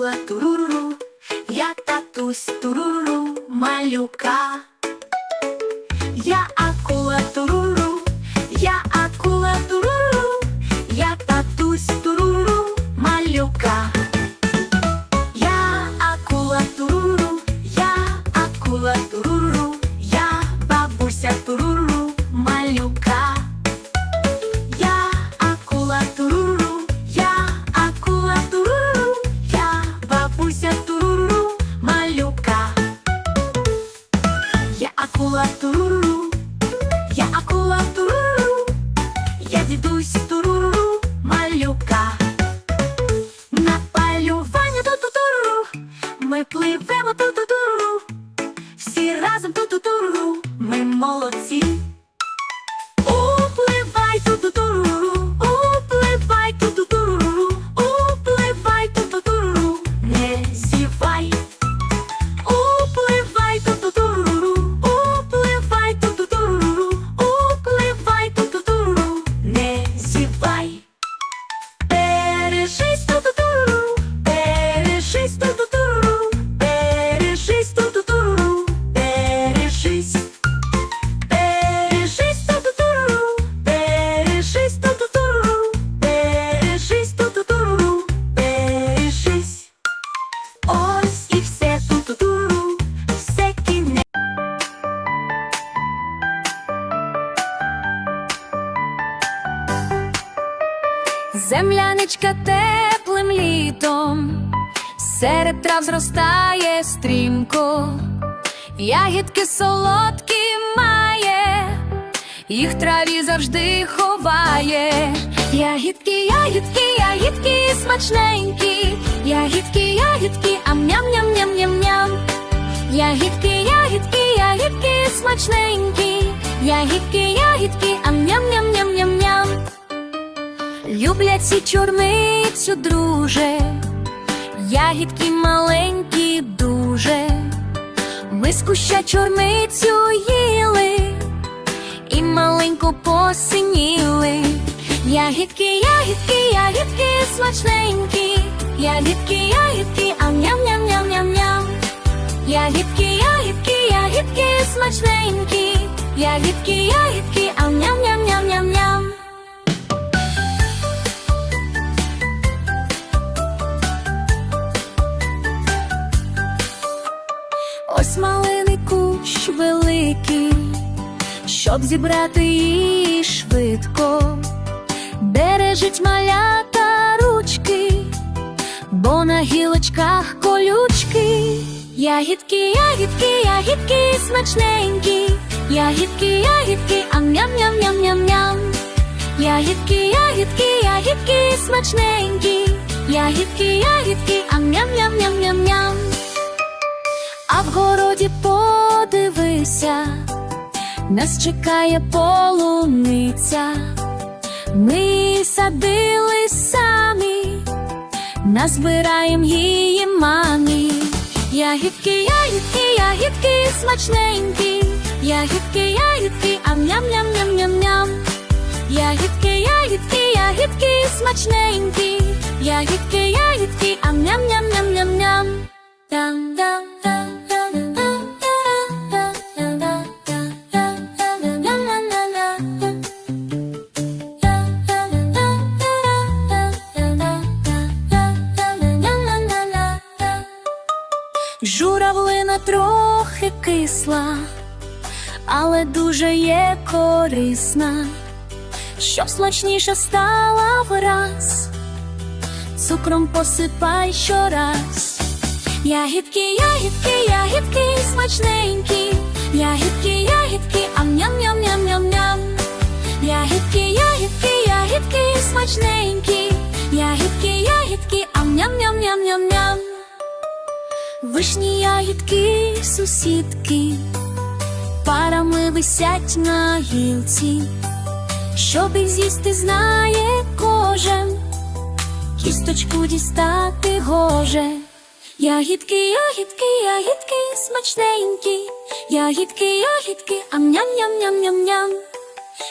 акула туруру, я татусь туруру, малюка. Я pula tudo. Ягідки солодкі має, їх траві завжди ховає. Ягідки, ягідки, ягідки смачненькі, ягідки, ягідки, ам ням ням ням ням. Ням Ягідки, ягідки, ягідки смачненькі, ягідки, ягідки, ам ням ням ням ням ням. Люблять ці чорницю, друже, ягідки маленькі дуже. Ми з куща чорницю їли і маленько посиніли. Ягідки, ягідки, ягідки смачненькі, ягідки, ягідки, а ням ням ням ням ням Ягідки, ягідки, ягідки смачненькі, ягідки, ягідки, кущ великий, щоб зібрати її швидко, бережить малята ручки, бо на гілочках колючки. Ягідки, ягідки, ягідки смачненькі, ягідки, ягідки, ам ням ням ням ням ням Ягідки, ягідки, ягідки смачненькі, ягідки, ягідки, ам ням ням ням ням ням а в городі подивися, нас чекає полуниця. Ми садили самі, назбираєм її мамі. Ягідки, ягідки, ягідки смачненькі, ягідки, ягідки, ам ням ням ням ням ням Ягідки, ягідки, ягідки смачненькі, ягідки, ягідки, ам ням ням ням ням ням Дам дам дам Журавлина трохи кисла, але дуже є корисна, щоб смачніше стала враз, цукром посипай щораз. Ягідки, ягідки, ягідки смачненькі, ягідки, ягідки, ам ням ням ням ням. Ням Ягідки, ягідки, ягідки смачненькі, ягідки, ягідки, ам ням ням ням ням-ням-ням-ням. Вишні ягідки, сусідки, парами висять на гілці, щоб їх з'їсти знає кожен, кісточку дістати гоже. Ягідки, ягідки, ягідки, смачненькі, ягідки, ягідки, ам ням ням ням ням ням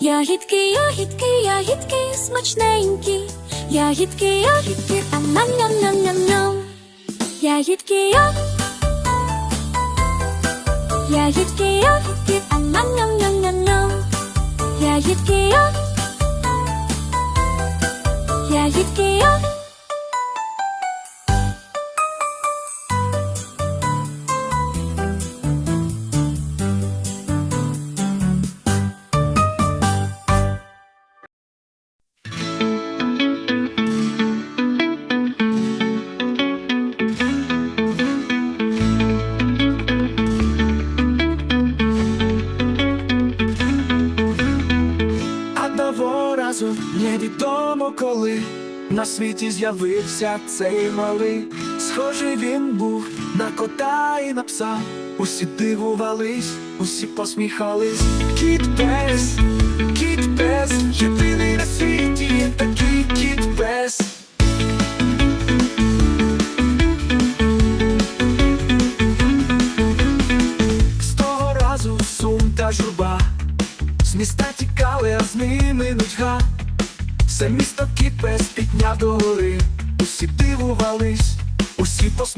Ягідки, ягідки, ягідки, смачненькі, ягідки, ягідки, ам ням ням ням ням ням Ягідки, я Ягідки, ягідки, ам ням ням ням ням ням Ягідки, я Ягідки, я з'явився цей малий. Схожий він був на кота і на пса. Усі дивувались, усі посміхались. Кіт пес, кіт пес, єдиний на світі такий кіт пес.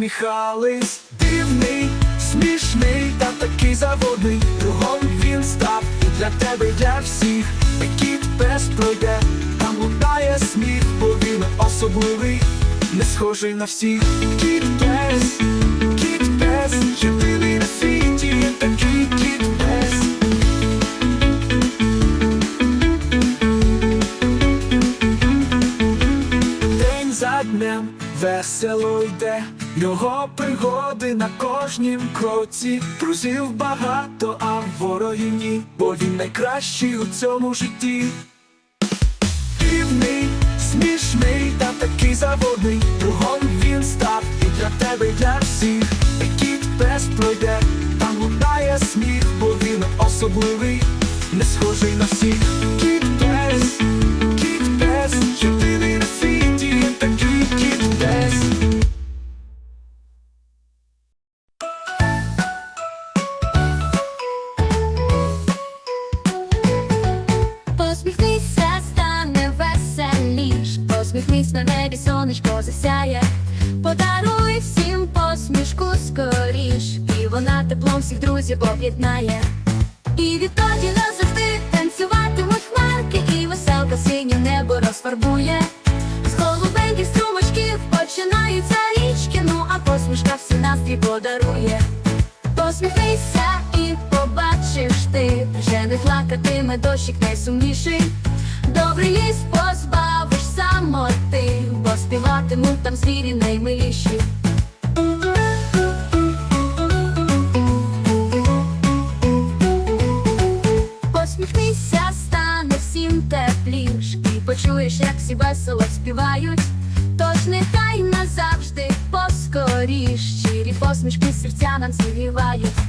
Посміхались. Дивний, смішний та такий заводний. Другом він став для тебе, для всіх. Кіт пес пройде, там лунає сміх, бо він особливий, не схожий на всіх. Кіт пес, кіт пес, єдиний на світі, такий кіт пес. День за днем весело йде, його пригоди на кожнім кроці. Друзів багато, а ворогів ні, бо він найкращий у цьому житті. Дивний, смішний та такий заводний. Другом він став і для тебе, і для всіх. І кіт пес пройде, там лунає сміх, бо він особливий, не схожий на всіх. Кіт пес, кіт пес, єдиний на світі, веселіш, на небі, сонечко засяє, подаруй всім посмішку скоріш, і вона теплом всіх друзів об'єднає. І відтоді назавжди танцюватимуть хмарки, і веселка синє небо розфарбує. З голубеньких струмочків починаються річки, ну а посмішка всі настрій подарує. Посміхнися і побачиш ти, вже не плакатиме дощик найсумніший. Добрий ліс позбавиш самоти, бо співатимуть там звірі наймиліші. Посміхнися, стане всім тепліш, і почуєш, як всі весело співають. Тож нехай назавжди поскоріш, щирі посмішки серця нам зігрівають.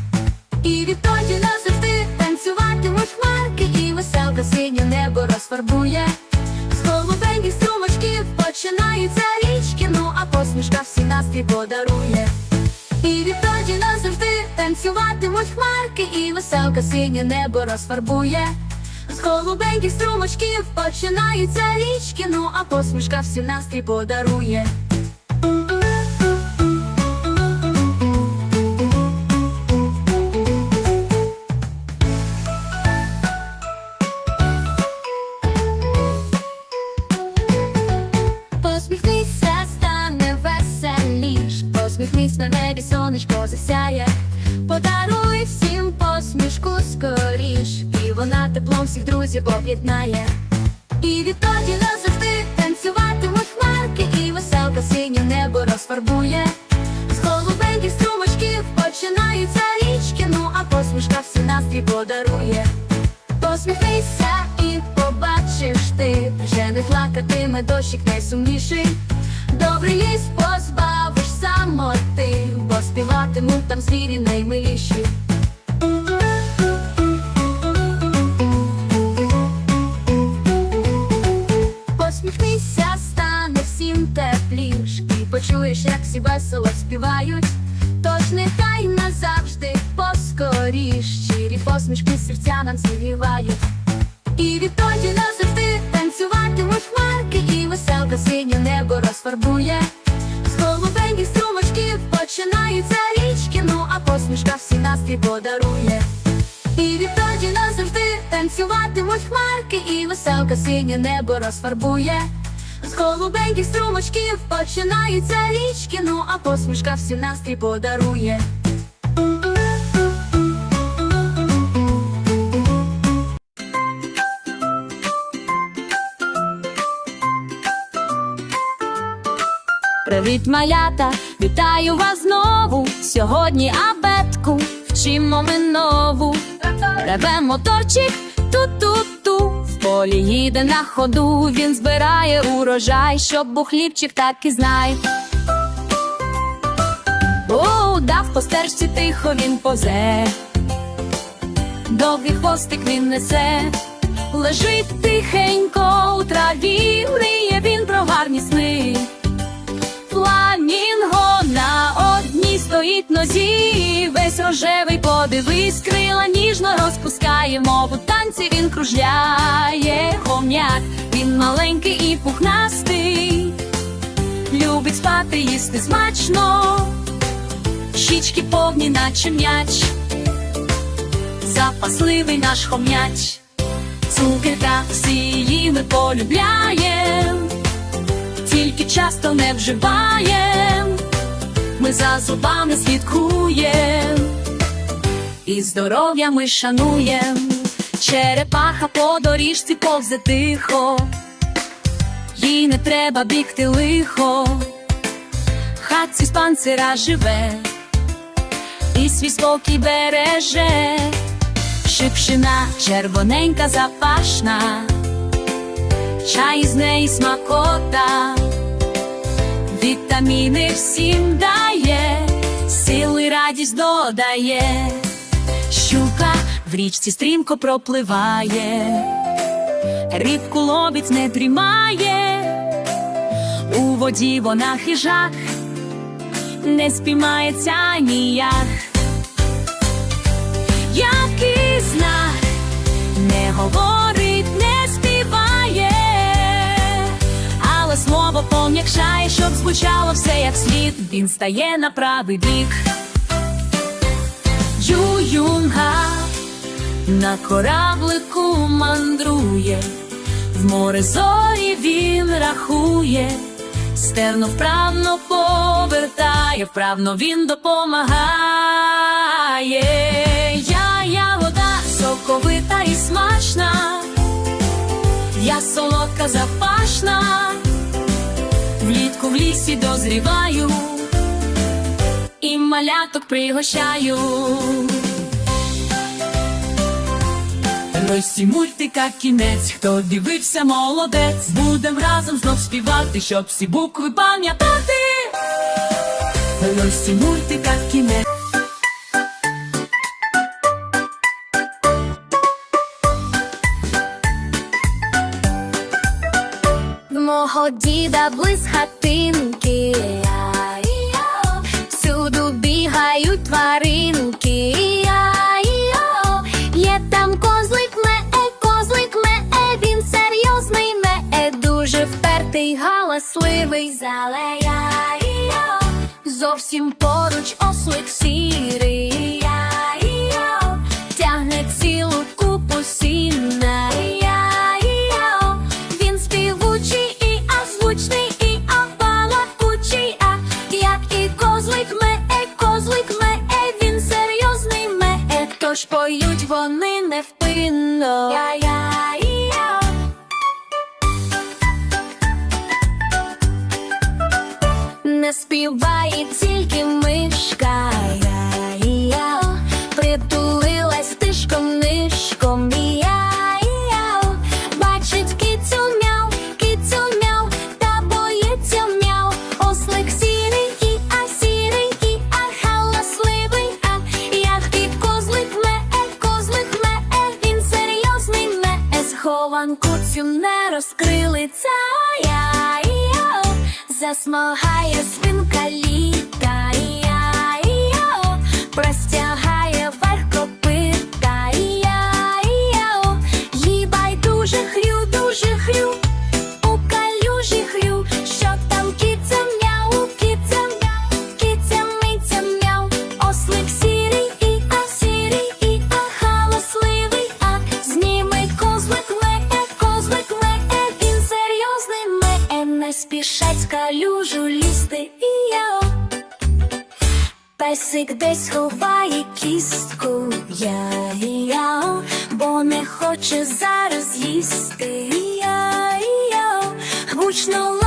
Танцюватимуть хмарки, і веселка синє небо розфарбує. З голубеньких струмочків починаються річки, ну а посмішка всі настрій подарує. Об'єднає. І відтоді назавжди танцюватимуть хмарки, і веселка синє небо розфарбує. З голубеньких струмочків починаються річки, ну а посмішка всі настрій подарує. Посміхнися і побачиш ти, вже не плакатиме дощик найсумніший. Добрий ліс позбав. житимуть там звірі наймиліші. І почуєш, як всі весело співають. Тож нехай назавжди поскоріш Щирі посмішки серця нам зігрівають І відтоді назавжди танцюватимуть хмарки І веселка синє небо розфарбує. З голубеньких струмочків починаються річки Ну а посмішка всі настрій подарує. І відтоді назавжди танцюватимуть хмарки, і веселка синє небо розфарбує. З голубеньких струмочків починаються річки, ну а посмішка всім настрій подарує. Привіт, малята! Вітаю вас знову! Сьогодні абетку вчимо ми нову. Реве моторчик ту-ту-ту. Полі їде на ходу, він збирає урожай, щоб був хлібчик так і знай. О, дав по стежці тихо він позе. Довгий хвостик він несе, лежить тихенько у траві, мріє він про гарні сни. Фламінго на одній стоїть нозі, весь рожевий подивись, крила ніжно розпускає, мов у танці він кружляє хом'як, він маленький і пухнастий, любить спати, їсти смачно, щічки повні, наче м'яч, запасливий наш хом'яч, цукерка всі її ми полюбляєм тільки часто не вживаєм, ми за зубами слідкуєм, і здоров'я ми шануєм, черепаха по доріжці повзе тихо, їй не треба бігти лихо, хатці з панцира живе, і свій спокій береже, шипшина червоненька запашна. Чай з неї смакота, вітаміни всім дає, сили радість додає, щука в річці стрімко пропливає, рибку ловить не дрімає, у воді вона хижак, не спіймається ніяк. Який знак не говорить, пом'якшає, щоб звучало все як слід. Він стає на правий бік. Ююнга на кораблику мандрує, в море зорі він рахує, стерно вправно повертає, вправно він допомагає. Я ягода соковита і смачна, я солодка запашна, в лісі дозріваю і маляток пригощаю. Росі мультика кінець, хто дивився, молодець, будем разом знов співати, щоб всі букви пам'ятати. Росі мультика кінець. Мого діда близ хатинки, всюду бігають тваринки, є там козлик ме, козлик ме, він серйозний ме, дуже впертий, галасливий, залея-я-о, зовсім поруч ослик сірий, тож поють вони невпинно. Я-я-я. Не співає тільки мишка, розкрилиться я засмагає спину. що зараз їсти. Гучно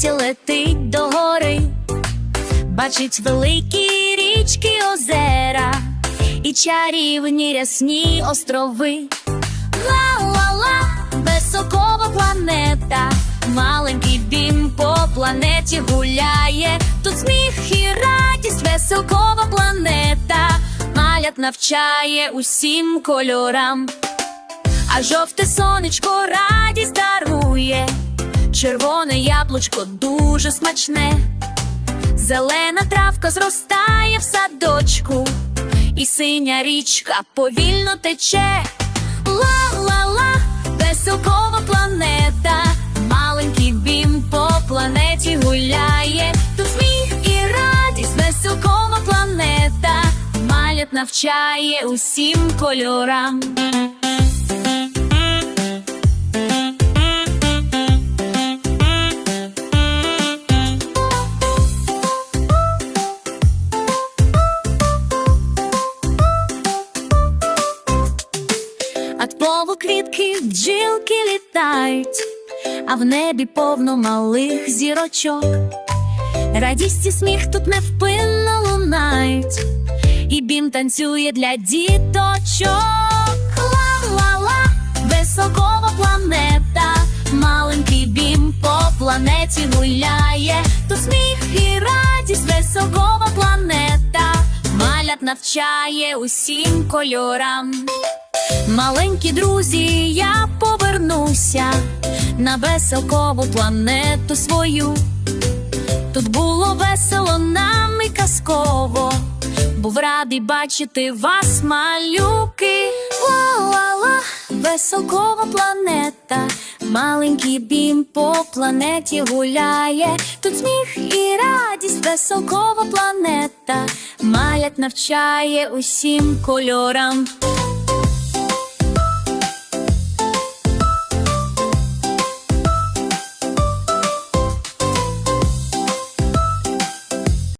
світі летить до гори, бачить великі річки озера і чарівні рясні острови. Ла-ла-ла, високова планета, маленький дім по планеті гуляє, тут сміх і радість, високова планета, малят навчає усім кольорам, а жовте сонечко радість дарує. Червоне яблучко дуже смачне, зелена травка зростає в садочку, і синя річка повільно тече. Ла-ла-ла, веселкова планета, маленький бім по планеті гуляє. Тут сміх і радість, веселкова планета, малят навчає усім кольорам. А в небі повно малих зірочок. Радість і сміх тут невпинно лунають, і бім танцює для діточок. Ла-ла-ла, високова планета, маленький бім по планеті гуляє, тут сміх і радість, високова планета, малят навчає усім кольорам. Маленькі друзі, я повернуся на веселкову планету свою. Тут було весело нам і казково, був радий бачити вас, малюки. Ла-ла-ла, веселкова планета, маленький бім по планеті гуляє. Тут сміх і радість, веселкова планета, малять навчає усім кольорам.